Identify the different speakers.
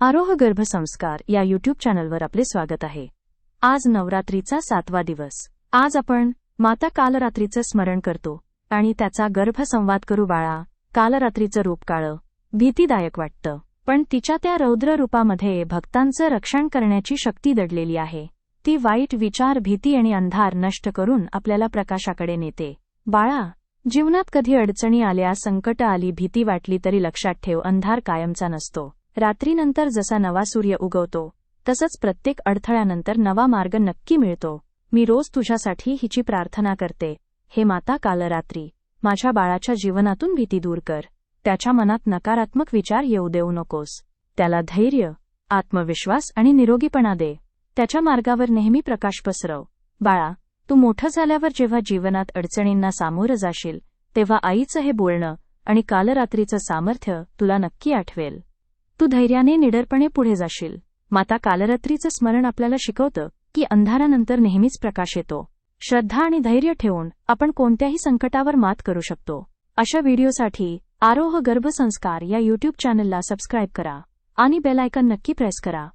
Speaker 1: आरोह गर्भसंस्कार या युट्यूब चॅनलवर आपले स्वागत आहे. आज नवरात्रीचा सातवा दिवस. आज आपण माता कालरात्रीचं स्मरण करतो आणि त्याचा गर्भसंवाद करू बाळा. कालरात्रीचं रूप काळं भीतीदायक वाटतं पण तिच्या त्या रौद्र रूपामध्ये भक्तांचं रक्षण करण्याची शक्ती दडलेली आहे. ती वाईट विचार भीती आणि अंधार नष्ट करून आपल्याला प्रकाशाकडे नेते. बाळा जीवनात कधी अडचणी आल्या संकट आली भीती वाटली तरी लक्षात ठेव अंधार कायमचा नसतो. रात्रीनंतर जसा नवा सूर्य उगवतो तसंच प्रत्येक अडथळ्यानंतर नवा मार्ग नक्की मिळतो. मी रोज तुझ्यासाठी हिची प्रार्थना करते. हे माता कालरात्री माझ्या बाळाच्या जीवनातून भीती दूर कर. त्याच्या मनात नकारात्मक विचार येऊ देऊ नकोस. त्याला धैर्य आत्मविश्वास आणि निरोगीपणा दे. त्याच्या मार्गावर नेहमी प्रकाश पसरव. बाळा तू मोठं झाल्यावर जेव्हा जीवनात अडचणींना सामोरं जाशील तेव्हा आईचं हे बोलणं आणि कालरात्रीचं सामर्थ्य तुला नक्की आठवेल. तू धैर्याने निडरपणे पुढे जाशील. माता कालरात्रीचं स्मरण आपल्याला शिकवतं की अंधारानंतर नेहमीच प्रकाश येतो. श्रद्धा आणि धैर्य ठेवून आपण कोणत्याही संकटावर मात करू शकतो. अशा व्हिडिओसाठी आरोह गर्भसंस्कार या युट्यूब चॅनलला सबस्क्राईब करा आणि बेलायकन नक्की प्रेस करा.